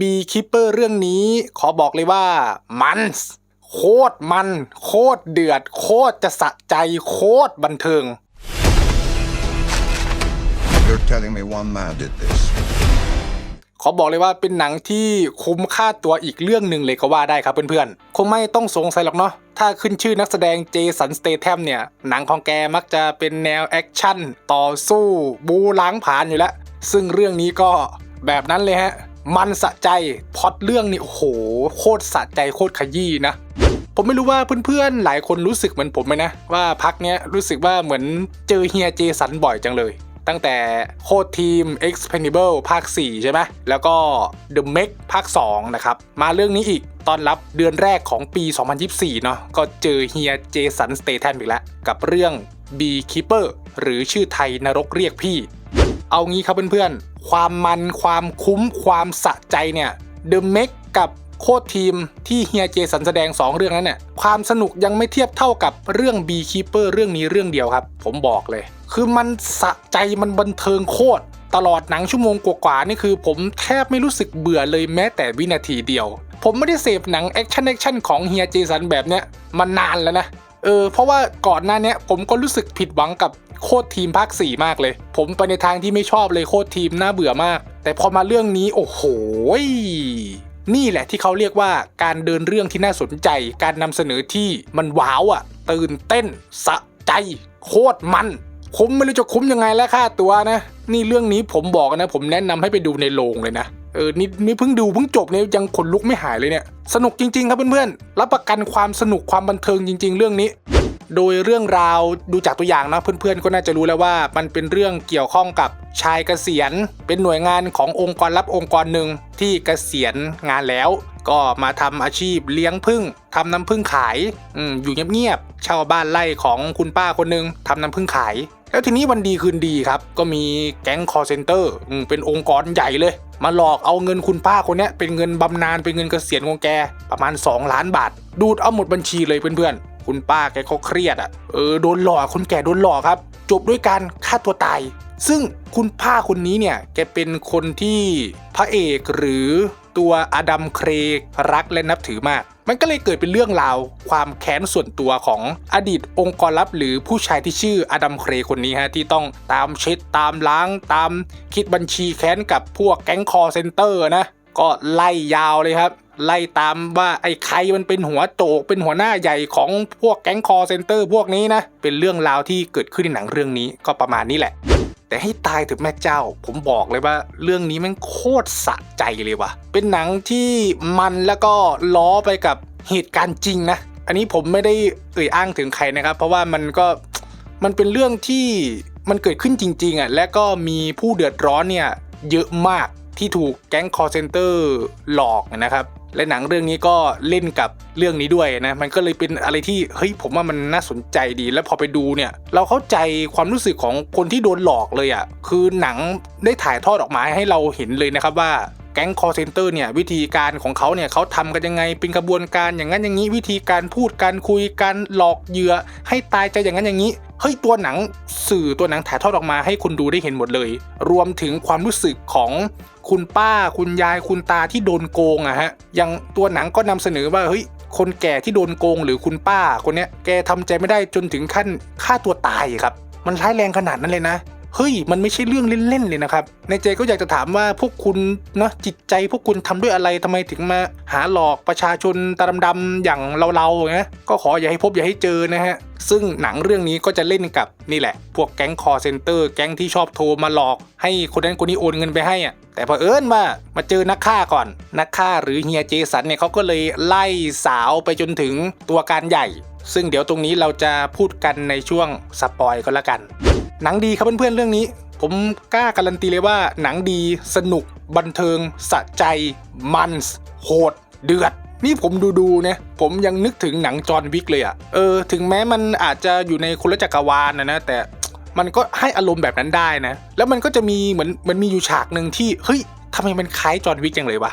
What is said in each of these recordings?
บีคิปเปอร์เรื่องนี้ ขอบอกเลยว่ามันส์โคตรมัน โคตรเดือด โคตรจะสะใจโคตรบันเทิง You're telling me one man did this? ขอบอกเลยว่าเป็นหนังที่คุ้มค่าตัวอีกเรื่องหนึ่งเลยก็ว่าได้ครับเพื่อนๆ คงไม่ต้องสงสัยหรอกเนาะ ถ้าขึ้นชื่อนักแสดงเจสันสเตแทมเนี่ย หนังของแกมักจะเป็นแนวแอคชั่น ต่อสู้ บูล้างผลาญอยู่แล้ว ซึ่งเรื่องนี้ก็แบบนั้นเลยฮะ มันสะใจพอตเรื่องนี่โอ้โหโคตรสะใจโคตรขยี้นะผมไม่รู้ว่าเพื่อนๆ หลายคนรู้สึกเหมือนผมไหมนะ ว่าพักเนี้ยรู้สึกว่าเหมือนเจอเฮียเจสันบ่อยจังเลย ตั้งแต่โคตรทีม Expendable ภาค 4 ใช่ไหมแล้วก็ The m e c ภาค 2 นะครับ มาเรื่องนี้อีกตอนรับเดือนแรกของปี 2024 เนาะก็เจอเฮียเจสันสเตทันอีกแล้ว กับเรื่อง Beekeeper หรือชื่อไทยนรกเรียกพี่ เอางี้ครับเพื่อนๆ ความมันความคุ้มความสะใจเนี่ย The m e c กับโคตรทีมที่เฮียเจสันแสดง 2 เรื่องนั้นเนี่ยความสนุกยังไม่เทียบเท่ากับเรื่อง Beekeeper เรื่องนี้เรื่องเดียวครับ ผมบอกเลย คือมันสะใจมันบันเทิงโคตรตลอดหนังชั่วโมงกว่าๆนี่คือ ผมแทบไม่รู้สึกเบื่อเลยแม้แต่วินาทีเดียว ผมไม่ได้เสพหนังแอคชั่นแอคชั่นของเฮียเจสันแบบเนี้ยมานานแล้วนะ เออเพราะว่าก่อนหน้านี้ผมก็รู้สึกผิดหวังกับโคตรทีมภาค 4 มากเลย ผมไปในทางที่ไม่ชอบเลยโคตรทีมน่าเบื่อมาก แต่พอมาเรื่องนี้โอ้โหนี่แหละที่เขาเรียกว่าการเดินเรื่องที่น่าสนใจ การนำเสนอที่มันว้าวอะ ตื่นเต้นสะใจ โคตรมัน คุ้มไม่รู้จะคุ้มยังไงแล้วค่าตัวนะ นี่เรื่องนี้ผมบอกนะ ผมแนะนำให้ไปดูในโรงเลยนะเออนี่นี่เพิ่งดูเพิ่งจบเนี่ยยังขนลุกไม่หายเลยเนี่ย สนุกจริง ๆ ครับเพื่อนๆรับประกันความสนุกความบันเทิงจริง ๆ เรื่องนี้ โดยเรื่องราวดูจากตัวอย่างนะเพื่อนๆก็น่าจะรู้แล้วว่า มันเป็นเรื่องเกี่ยวข้องกับชายเกษียณ เป็นหน่วยงานขององค์กรลับองค์กรหนึ่งที่เกษียณงานแล้ว ก็มาทำอาชีพเลี้ยงผึ้งทำน้ำผึ้งขายอมอยู่เงียบๆ เช่าบ้านไร่ของคุณป้าคนหนึ่งทำน้ำผึ้งขาย แล้วทีนี้วันดีคืนดีครับ ก็มีแก๊งคอร์เซนเตอร์เป็นองค์กรใหญ่เลย มาหลอกเอาเงินคุณป้าคนนี้เป็นเงินบำนาญเป็นเงินเกษียณของแกประมาณ 2 ล้านบาท ดูดเอาหมดบัญชีเลยเพื่อนๆคุณป้าแกเขาเครียดอะเออโดนหลอกคนแก่โดนหลอกครับ จบด้วยการฆ่าตัวตาย ซึ่งคุณป้าคนนี้เนี่ยแกเป็นคนที่พระเอกหรือ ตัวอดัมเครกรักและนับถือมาก มันก็เลยเกิดเป็นเรื่องราว ความแค้นส่วนตัวของอดีตองค์กรลับหรือผู้ชายที่ชื่ออดัมเครคนนี้ฮะที่ต้องตามเช็ดตามล้าง ตามคิดบัญชีแค้นกับพวกแก๊งคอร์เซนเตอร์นะก็ไล่ยาวเลยครับ ไล่ตามว่าไอ้ใครมันเป็นหัวโจกเป็นหัวหน้าใหญ่ของพวกแก๊งคอร์เซนเตอร์พวกนี้นะเป็นเรื่องราวที่เกิดขึ้นในหนังเรื่องนี้ก็ประมาณนี้แหละ แต่ให้ตายถึงแม่เจ้า ผมบอกเลยว่าเรื่องนี้มันโคตรสะใจเลยว่ะ เป็นหนังที่มันแล้วก็ล้อไปกับเหตุการณ์จริงนะ อันนี้ผมไม่ได้เอ่ยอ้างถึงใครนะครับ เพราะว่ามันก็มันเป็นเรื่องที่มันเกิดขึ้นจริง ๆอะและก็มีผู้เดือดร้อนเนี่ยเยอะมากที่ถูกแก๊งคอร์เซนเตอร์หลอกนะครับ และหนังเรื่องนี้ก็เล่นกับเรื่องนี้ด้วยนะ มันก็เลยเป็นอะไรที่เฮ้ยผมว่ามันน่าสนใจดี แล้วพอไปดูเนี่ย เราเข้าใจความรู้สึกของคนที่โดนหลอกเลยอะ่ะคือหนังได้ถ่ายทอดออกมาให้เราเห็นเลยนะครับว่า แก๊งคอร์เซนเตอร์เนี่ยวิธีการของเขาเนี่ยเขาทำกันยังไงเป็นกระบวนการอย่างนั้นอย่างนี้วิธีการพูดการคุยการหลอกเหยื่อให้ตายใจอย่างนั้นอย่างนี้เฮ้ยตัวหนังสื่อตัวหนังถ่ายทอดออกมาให้คนดูได้เห็นหมดเลย รวมถึงความรู้สึกของคุณป้าคุณยายคุณตาที่โดนโกงอะฮะอย่างตัวหนังก็นำเสนอว่าเฮ้ยคนแก่ที่โดนโกงหรือคุณป้าคนเนี้ยแกทำใจไม่ได้จนถึงขั้นฆ่าตัวตายครับ มันร้ายแรงขนาดนั้นเลยนะ เฮ้ยมันไม่ใช่เรื่องเล่นๆเลยนะครับในใจก็อยากจะถามว่าพวกคุณเนาะจิตใจพวกคุณทำด้วยอะไรทำไมถึงมาหาหลอกประชาชนตาดำๆอย่างเราๆนะก็ขออย่าให้พบอย่าให้เจอนะฮะซึ่งหนังเรื่องนี้ก็จะเล่นกับนี่แหละ พวกแก๊งคอเซนเตอร์แก๊งที่ชอบโทรมาหลอก ให้คนนั้นคนนี้โอนเงินไปให้อะแต่พอเอิญว่ามาเจอนักฆ่าก่อน นักฆ่าหรือเฮียเจสันเนี่ยเขาก็เลยไล่สาวไปจนถึงตัวการใหญ่ ซึ่งเดี๋ยวตรงนี้เราจะพูดกันในช่วงสปอยก็แล้วกัน หนังดีครับเพื่อนๆเรื่องนี้ ผมกล้าการันตีเลยว่าหนังดีสนุก บันเทิง สะใจ มันโหด เดือด นี่ผมดูดูเนี่ยผมยังนึกถึงหนังจอห์นวิกเลยอะเออถึงแม้มันอาจจะอยู่ในคนละจักรวาลนะนะแต่มันก็ให้อารมณ์แบบนั้นได้นะ แล้วมันก็จะมีเหมือนมันมีอยู่ฉากหนึ่งที่เฮ้ยทำไมมันคล้ายจอห์นวิกจังเลยวะ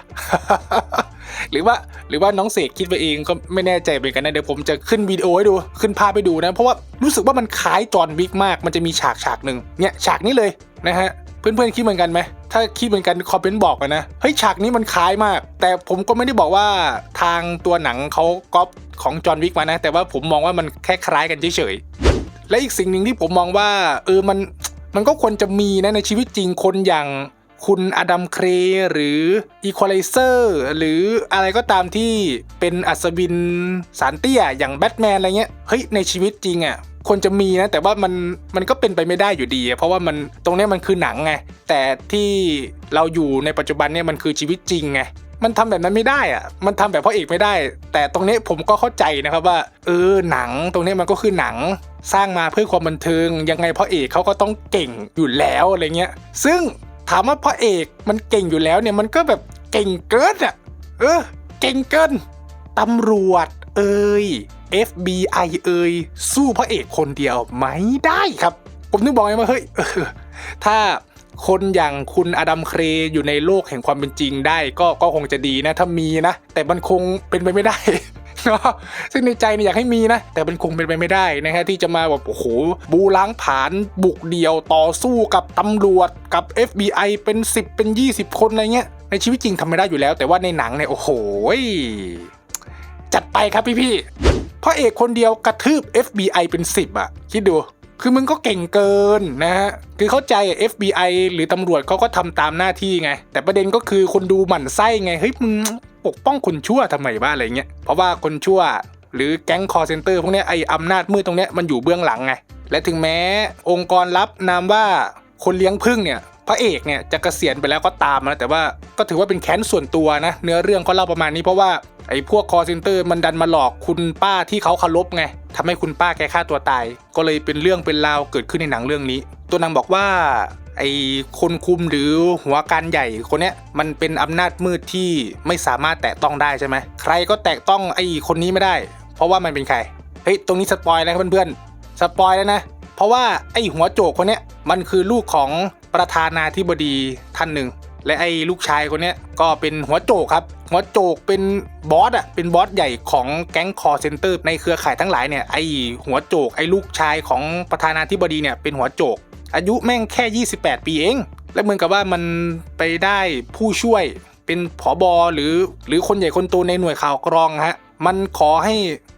หรือว่าหรือว่าน้องเสกคิดไปเองก็ไม่แน่ใจเหมือนกันนะเดี๋ยวผมจะขึ้นวิดีโอให้ดูขึ้นภาพไปดูนะ เพราะว่ารู้สึกว่ามันคล้ายจอห์นวิกมาก มันจะมีฉากฉากหนึ่งเนี่ยฉากนี้เลยนะฮะเพื่อนๆคิดเหมือนกันไหมถ้าคิดเหมือนกันคอมเมนต์บอกกันนะเฮ้ยฉากนี้มันคล้ายมาก แต่ผมก็ไม่ได้บอกว่าทางตัวหนังเขาก๊อปของจอห์นวิกมานะ แต่ว่าผมมองว่ามันแค่คล้ายกันเฉยๆและอีกสิ่งหนึ่งที่ผมมองว่าเออมันมันก็ควรจะมีนะในชีวิตจริงคนอย่าง คุณอดัมเครย์หรืออีควอไลเซอร์หรืออะไรก็ตามที่เป็นอัศวินสารเตี้ยอย่างแบทแมนอะไรเงี้ยเฮ้ยในชีวิตจริงอะควรจะมีนะแต่ว่ามันมันก็เป็นไปไม่ได้อยู่ดี เพราะว่ามันตรงนี้มันคือหนังไงแต่ที่เราอยู่ในปัจจุบันเนี่ยมันคือชีวิตจริงไงมันทำแบบนั้นไม่ได้อะมันทำแบบพ่อเอกไม่ได้ แต่ตรงนี้ผมก็เข้าใจนะครับว่า เออหนังตรงนี้มันก็คือหนังสร้างมาเพื่อความบันเทิง ยังไงพ่อเอกเขาก็ต้องเก่งอยู่แล้วอะไรเงี้ย ซึ่ง ถามว่าพ่อเอกมันเก่งอยู่แล้วเนี่ยมันก็แบบเก่งเกินอะเออ เก่งเกินตำรวจเอ่ย FBI เอ่ยสู้พระเอกคนเดียวไม่ได้ครับ ผมนึกบอกไงว่าเฮ้ยถ้าคนอย่างคุณอดัมเครอยู่ในโลกแห่งความเป็นจริงได้ ก็ก็คงจะดีนะ ถ้ามีนะ แต่มันคงเป็นไปไม่ได้ ซึ่งในใจเนี่ยอยากให้มีนะ แต่มันคงเป็นไปไม่ได้นะฮะที่จะมาแบบโอ้โหบูล้างผาญบุกเดี่ยวต่อสู้กับตำรวจกับ FBI เป็น 10 เป็น 20 คนอะไรเงี้ยในชีวิตจริงทำไม่ได้อยู่แล้ว แต่ว่าในหนังเนี่ยโอ้โหจัดไปครับพี่พี่พระเอกคนเดียวกระทืบ FBI เป็น 10อะคิดดูคือมึงก็เก่งเกินนะฮะ คือเข้าใจ FBI หรือตำรวจเขาก็ทำตามหน้าที่ไง แต่ประเด็นก็คือคนดูหมั่นไส้ไง เฮ้ยมึง ปกป้องคนชั่วทำไมบ้าอะไรเงี้ยเพราะว่าคนชั่วหรือแก๊งคอร์เซนเตอร์พวกนี้ไออำนาจมืดตรงเนี้ยมันอยู่เบื้องหลังไงและถึงแม้องค์กรรับนามว่าคนเลี้ยงพึ่งเนี่ย ระเอกเนี่ยจะเกษียณไปแล้วก็ตามนะแต่ว่าก็ถือว่าเป็นแค้นส่วนตัวนะเนื้อเรื่องเขาเล่าประมาณนี้เพราะว่าไอ้พวกคอร์เซนเตอร์มันดันมาหลอกคุณป้าที่เขาเคารพไงทำให้คุณป้าแกฆ่าตัวตาย ก็เลยเป็นเรื่องเป็นราวเกิดขึ้นในหนังเรื่องนี้ ตัวนางบอกว่าไอ้คนคุมหรือหัวการใหญ่คนเนี้ยมันเป็นอำนาจมืดที่ไม่สามารถแตะต้องได้ใช่ไหมใครก็แตะต้องไอ้คนนี้ไม่ได้ เพราะว่ามันเป็นใครเฮ้ยตรงนี้สปอยนะครับเพื่อนๆสปอยแล้วนะ เพราะว่าไอ้หัวโจกคนเนี้ยมันคือลูกของประธานาธิบดีท่านหนึ่ง และไอ้ลูกชายคนเนี้ยก็เป็นหัวโจกครับ หัวโจกเป็นบอสอะเป็นบอสใหญ่ของแก๊งคอร์เซนเตอร์ในเครือข่ายทั้งหลายเนี่ยไอ้หัวโจกไอ้ลูกชายของประธานาธิบดีเนี่ยเป็นหัวโจก อายุแม่งแค่ 28 ปีเอง และเหมือนกับว่ามันไปได้ผู้ช่วยเป็นผอบอหรือหรือคนใหญ่คนโตในหน่วยข่าวกรองฮะมันขอให้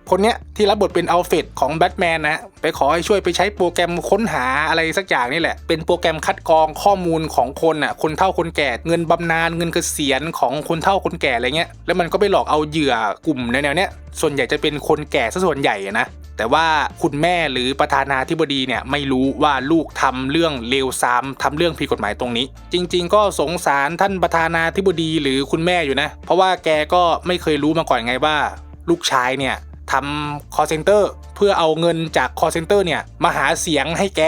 คนเนี้ยที่รับบทเป็นอัลเฟดของแบทแมนนะไปขอให้ช่วยไปใช้โปรแกรมค้นหาอะไรสักอย่างนี่แหละ เป็นโปรแกรมคัดกรองข้อมูลของคนอะคนเฒ่าคนแก่เงินบำนาญเงินเกษียณของคนเฒ่าคนแก่อะไรเงี้ยแล้วมันก็ไปหลอกเอาเหยื่อกลุ่มในแนวเนี้ยส่วนใหญ่จะเป็นคนแก่ซะส่วนใหญ่นะแต่ว่าคุณแม่หรือประธานาธิบดีเนี่ยไม่รู้ว่าลูกทำเรื่องเลวซามทำเรื่องผิดกฎหมายตรงนี้ จริง ๆ ก็สงสารท่านประธานาธิบดีหรือคุณแม่อยู่นะ เพราะว่าแกก็ไม่เคยรู้มาก่อนไงว่า ลูกชายเนี่ย ทำคอเซนเตอร์เพื่อเอาเงินจากคอเซนเตอร์เนี่ยมาหาเสียงให้แก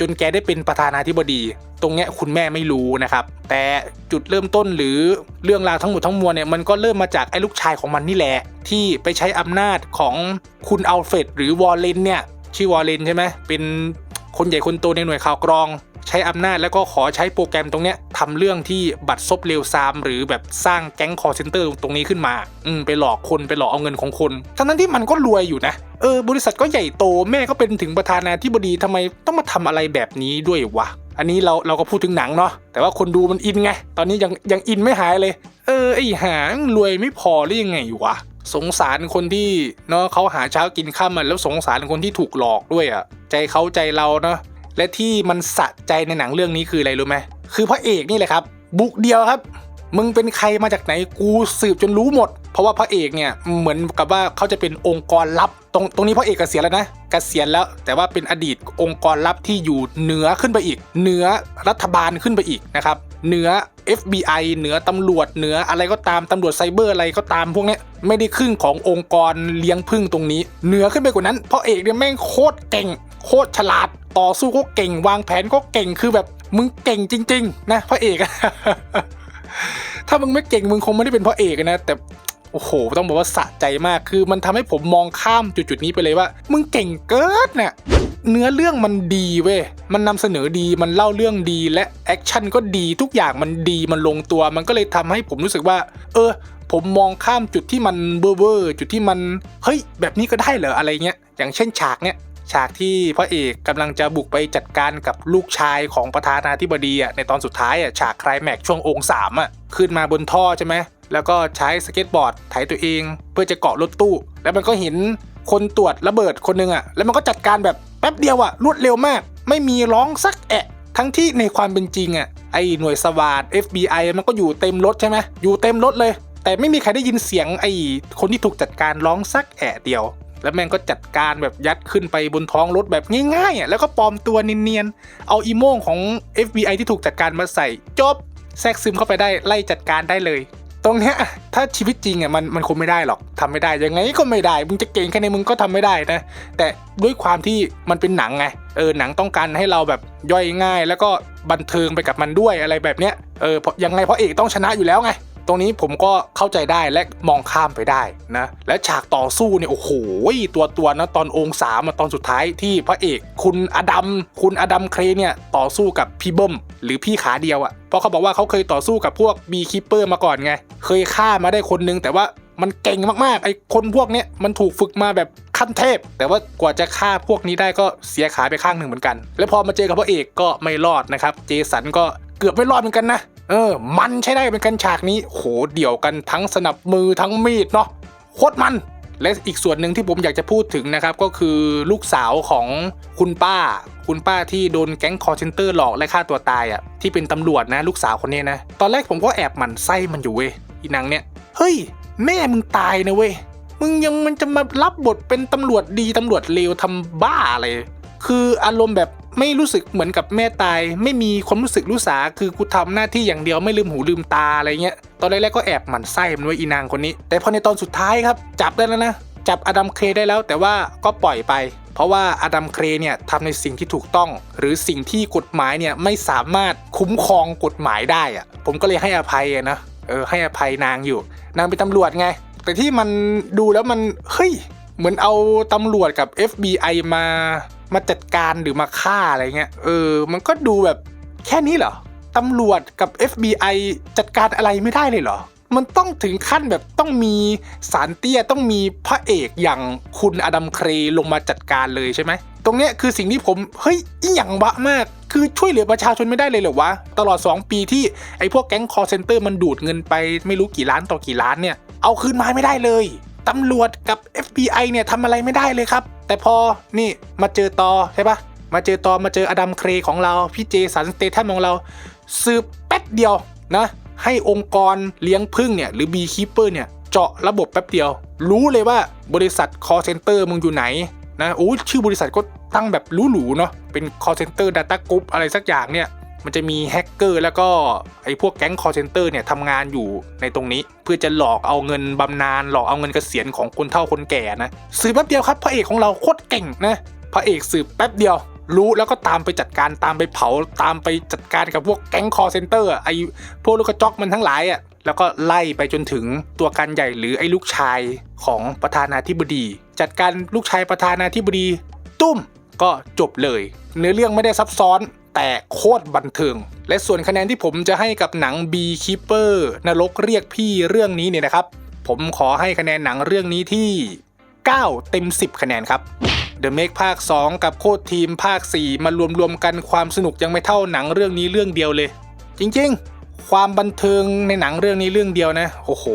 จนแกได้เป็นประธานาธิบดี ตรงเนี้ยคุณแม่ไม่รู้นะครับ แต่จุดเริ่มต้นหรือเรื่องราวทั้งหมดทั้งมวลเนี่ยมันก็เริ่มมาจากไอ้ลูกชายของมันนี่แหละ ที่ไปใช้อำนาจของคุณอัลเฟรดหรือวอลเลนเนี่ยชื่อวอลเลนใช่ไหมเป็นคนใหญ่คนโตในหน่วยข่าวกรอง ใช้อำนาจแล้วก็ขอใช้โปรแกรมตรงเนี้ยทำเรื่องที่บัตรซบเลวซาม หรือแบบสร้างแก๊งคอร์เซนเตอร์ตรงนี้ขึ้นมา อืมไปหลอกคนไปหลอกเอาเงินของคน ทั้งนั้นที่มันก็รวยอยู่นะเออบริษัทก็ใหญ่โตแม่ก็เป็นถึงประธานาธิบดีทำไมต้องมาทำอะไรแบบนี้ด้วยวะอันนี้เราเราก็พูดถึงหนังเนาะแต่ว่าคนดูมันอินไง ตอนนี้ยังยังอินไม่หายเลย เออไอหางรวยไม่พอหรือยังไงวะสงสารคนที่เนาะเขาหาเช้ากินข้ามมันแล้วสงสารคนที่ถูกหลอกด้วยอะ่ะ ใจเขาใจเราเนาะ และที่มันสะใจในหนังเรื่องนี้คืออะไรรู้ไหมคือพระเอกนี่แหละครับ บุกเดียวครับ มึงเป็นใครมาจากไหนกูสืบจนรู้หมด เพราะว่าพระเอกเนี่ยเหมือนกับว่าเขาจะเป็นองค์กรลับ ตรงตรงนี้พระเอกเกษียณแล้วนะเกษียณแล้ว แต่ว่าเป็นอดีตองค์กรลับที่อยู่เหนือขึ้นไปอีก เหนือรัฐบาลขึ้นไปอีกนะครับเหนือ FBI เหนือตำรวจเหนืออะไรก็ตามตำรวจไซเบอร์อะไรก็ตามพวกนี้ไม่ได้ครึ่งขององค์กรเลี้ยงพึ่งตรงนี้ เหนือขึ้นไปกว่านั้นเพราะเอกเนี่ยแม่งโคตรเก่ง โคตรฉลาดต่อสู้ก็เก่ง วางแผนก็เก่งคือแบบมึงเก่งจริง ๆ นะพระเอกถ้ามึงไม่เก่งมึงคงไม่ได้เป็นพระเอกนะแต่โอ้โห ต้องบอกว่าสะใจมากคือมันทำให้ผมมองข้ามจุดๆนี้ไปเลยว่า มึงเก่งเกินน่ะเนื้อเรื่องมันดีเว้ย มันนำเสนอดี มันเล่าเรื่องดี และแอคชั่นก็ดี ทุกอย่างมันดี มันลงตัว มันก็เลยทำให้ผมรู้สึกว่า เออ ผมมองข้ามจุดที่มันเบอร์เวอร์จุดที่มัน เฮ้ย แบบนี้ก็ได้เหรอ อะไรเงี้ย อย่างเช่นฉากเนี้ย ฉากที่พระเอกกำลังจะบุกไปจัดการกับลูกชายของประธานาธิบดีอะในตอนสุดท้ายอะฉากคลายแม็กช่วงองค์สามอะขึ้นมาบนท่อใช่ไหมแล้วก็ใช้สเก็ตบอร์ดไถตัวเอง เพื่อจะเกาะรถตู้ แล้วมันก็เห็นคนตรวจระเบิดคนหนึงอะแล้วมันก็จัดการแบบแป๊บเดียวอะรวดเร็วมาก ไม่มีร้องสักแอะทั้งที่ในความเป็นจริงอะไอ้หน่วยสวาด FBI มันก็อยู่เต็มรถใช่ไหมอยู่เต็มรถเลย แต่ไม่มีใครได้ยินเสียงไอ้คนที่ถูกจัดการร้องสักแอะเดียว แล้วแม่งก็จัดการแบบยัดขึ้นไปบนท้องรถแบบง่ายๆอะแล้วก็ปลอมตัวเนียนๆเอาอีโม่งของ FBI ที่ถูกจัดการมาใส่จบแทรกซึมเข้าไปได้ไล่จัดการได้เลย ตรงเนี้ยถ้าชีวิตจริงอะมันมันคงไม่ได้หรอกทำไม่ได้ยังไงก็ไม่ได้มึงจะเก่งแค่ไหนมึงก็ทำไม่ได้นะแต่ด้วยความที่มันเป็นหนังไงเออหนังต้องการให้เราแบบย่อยง่าย แล้วก็บันเทิงไปกับมันด้วยอะไรแบบเนี้ยเออเพราะยังไงเพราะเอกต้องชนะอยู่แล้วไง ตรงนี้ผมก็เข้าใจได้และมองข้ามไปได้นะและฉากต่อสู้เนี่ยโอ้โหตัวตัวนะตอนองค์สามตอนสุดท้ายที่พระเอก คุณอดัมคุณอดัมเครเนี่ยต่อสู้กับพี่เบิ้มหรือพี่ขาเดียวอะเพราะเขาบอกว่าเขาเคยต่อสู้กับพวกบีคิปเปอร์มาก่อนไง เคยฆ่ามาได้คนนึงแต่ว่ามันเก่งมากๆ ไอ้คนพวกเนี้ยมันถูกฝึกมาแบบขั้นเทพ แต่ว่ากว่าจะฆ่าพวกนี้ได้ก็เสียขาไปข้างหนึ่งเหมือนกัน แล้วพอมาเจอกับพระเอกก็ไม่รอดนะครับ เจสันก็เกือบไม่รอดเหมือนกันนะ เออ มันใช้ได้เป็นกันฉากนี้ โหเดี่ยวกันทั้งสนับมือทั้งมีดเนาะโคตรมัน และอีกส่วนหนึ่งที่ผมอยากจะพูดถึงนะครับ ก็คือลูกสาวของคุณป้า คุณป้าที่โดนแก๊งคอร์เซนเตอร์หลอกและฆ่าตัวตายอะ่ะที่เป็นตำรวจนะ ลูกสาวคนนี้นะ ตอนแรกผมก็แอบหมั่นไส้มันอยู่เว้ยอีนางเนี่ยเฮ้ย แม่มึงตายนะเว้ยมึงยังมันจะมารับบทเป็นตำรวจดีตำรวจเลวทำบ้าอะไรคืออารมณ์แบบ ไม่รู้สึกเหมือนกับแม่ตาย ไม่มีความรู้สึกรู้สาคือกูทำหน้าที่อย่างเดียวไม่ลืมหูลืมตาอะไรเงี้ยตอนแรกๆก็แอบหมั่นไส้มันไว้อีนางคนนี้ แต่พอในตอนสุดท้ายครับ จับได้แล้วนะจับอดัมเครได้แล้ว แต่ว่าก็ปล่อยไป เพราะว่าอดัมเครเนี่ยทำในสิ่งที่ถูกต้อง หรือสิ่งที่กฎหมายเนี่ยไม่สามารถคุ้มครองกฎหมายได้อะผมก็เลยให้อภัยนะเออให้อภัยนางอยู่ นางเป็นตำรวจไง แต่ที่มันดูแล้วมันเฮ้ยเหมือนเอาตำรวจกับ FBI มา มาจัดการหรือมาฆ่าอะไรเงี้ยเออ มันก็ดูแบบแค่นี้เหรอตำรวจกับ FBI จัดการอะไรไม่ได้เลยเหรอ มันต้องถึงขั้นแบบต้องมีสารเตี้ยต้องมีพระเอกอย่างคุณอดัมเครลงมาจัดการเลยใช่ไหม ตรงเนี้ยคือสิ่งที่ผมเฮ้ยอีหยังวะมาก คือช่วยเหลือประชาชนไม่ได้เลยเหรอวะ ตลอด 2 ปีที่ไอ้พวกแก๊งคอร์เซนเตอร์มันดูดเงินไปไม่รู้กี่ล้านต่อกี่ล้านเนี่ย เอาคืนมาไม่ได้เลย ตำรวจกับ FBI เนี่ยทำอะไรไม่ได้เลยครับ แต่พอนี่มาเจอตอใช่ปะมาเจอตอมาเจออดัมเครย์ของเรา พี่เจสันสเตทัมของเรา สืบแป๊บเดียวนะให้องค์กรเลี้ยงพึ่งเนี่ยหรือ Beekeeper เนี่ยเจาะระบบแป๊บเดียว รู้เลยว่าบริษัท call center มึงอยู่ไหนนะโอ้ยชื่อบริษัทก็ตั้งแบบหรูๆเนาะเป็น call center data group อะไรสักอย่างเนี่ย มันจะมีแฮกเกอร์แล้วก็ไอ้พวกแก๊ง call center เนี่ยทำงานอยู่ในตรงนี้ เพื่อจะหลอกเอาเงินบำนาญหลอกเอาเงินเกษียณของคนเฒ่าคนแก่นะสืบแป๊บเดียวครับพระเอกของเราโคตรเก่งนะพระเอกสืบแป๊บเดียว รู้แล้วก็ตามไปจัดการตามไปเผาตามไปจัดการกับพวกแก๊ง call center อะไอ้พวกลูกกระจอกมันทั้งหลายอะแล้วก็ไล่ไปจนถึงตัวการใหญ่หรือไอ้ลูกชายของประธานาธิบดี จัดการลูกชายประธานาธิบดี ตุ้มก็จบเลย เนื้อเรื่องไม่ได้ซับซ้อน แต่โคตรบันเทิง และส่วนคะแนนที่ผมจะให้กับหนัง Beekeeper นรกเรียกพี่เรื่องนี้เนี่ยนะครับ ผมขอให้คะแนนหนังเรื่องนี้ที่ 9 เต็ม 10 คะแนนครับ The Make ภาค 2 กับโคตรทีมภาค 4 มารวมๆกันความสนุกยังไม่เท่าหนังเรื่องนี้เรื่องเดียวเลย จริงๆ ความบันเทิงในหนังเรื่องนี้เรื่องเดียวนะ โอ้โห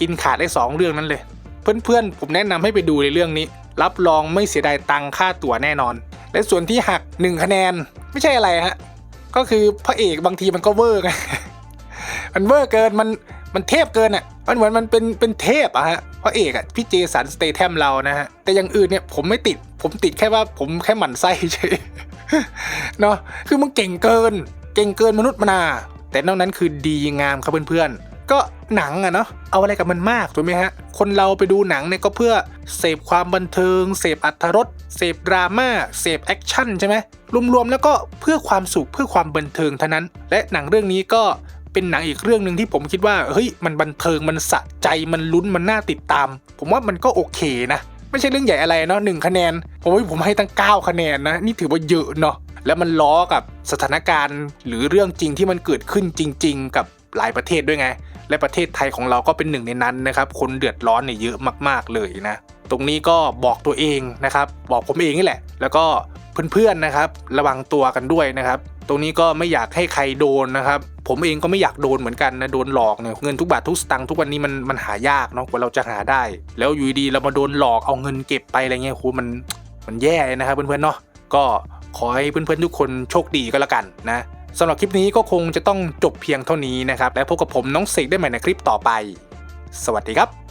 กินขาดได้ 2 เรื่องนั้นเลย เพื่อนๆ ผมแนะนำให้ไปดูในเรื่องนี้ รับรองไม่เสียดายตังค่าตั๋วแน่นอน และส่วนที่หัก 1 คะแนนไม่ใช่อะไรฮะก็คือพระเอกบางทีมันก็เวอร์ไงมันเวอร์เกินมันมันเทพเกินอะมันเหมือนมันเป็นเป็นเทพอะฮะพระเอกอะพี่เจสันสเตแทมเรานะฮะแต่อย่างอื่นเนี่ยผมไม่ติด ผมติดแค่ว่าผมแค่หมั่นไส้เฉยเนาะคือมึงเก่งเกิน เก่งเกินมนุษย์มนา แต่นอกนั้นคือดีงามครับเพื่อนๆ ก็หนังอะเนาะเอาอะไรกับมันมากถูกไหมฮะ คนเราไปดูหนังเนี่ยก็เพื่อเสพความบันเทิง เสพอัธรสเสพดราม่าเสพแอคชั่นใช่ไหมรวมๆแล้วก็เพื่อความสุขเพื่อความบันเทิงเท่านั้น และหนังเรื่องนี้ก็เป็นหนังอีกเรื่องหนึ่งที่ผมคิดว่าเฮ้ยมันบันเทิงมันสะใจมันลุ้นมันน่าติดตาม ผมว่ามันก็โอเคนะ ไม่ใช่เรื่องใหญ่อะไรเนาะหนึ่งคะแนนผมว่าผมให้ตั้ง 9 คะแนนนะนี่ถือว่าเยอะเนาะแล้วมันล้อกับสถานการณ์หรือเรื่องจริงที่มันเกิดขึ้นจริง ๆ กับหลายประเทศด้วยไง และประเทศไทยของเราก็เป็นหนึ่งในนั้นนะครับ คนเดือดร้อนเนี่ยเยอะมาก ๆเลยนะ ตรงนี้ก็บอกตัวเองนะครับ บอกผมเองนี่แหละ แล้วก็เพื่อนๆนะครับ ระวังตัวกันด้วยนะครับ ตรงนี้ก็ไม่อยากให้ใครโดนนะครับ ผมเองก็ไม่อยากโดนเหมือนกันนะ โดนหลอกเนี่ย เงินทุกบาททุกสตางค์ทุกวันนี้มันมันหายากเนาะ กว่าเราจะหาได้ แล้วอยู่ดีๆเรามาโดนหลอกเอาเงินเก็บไปอะไรเงี้ยโหมันมันแย่เลยนะครับเพื่อนๆเนาะ ก็ขอให้เพื่อนๆทุกคนโชคดีก็แล้วกันนะ สำหรับคลิปนี้ก็คงจะต้องจบเพียงเท่านี้นะครับ แล้วพบกับผมน้องเสกได้ใหม่ในคลิปต่อไป สวัสดีครับ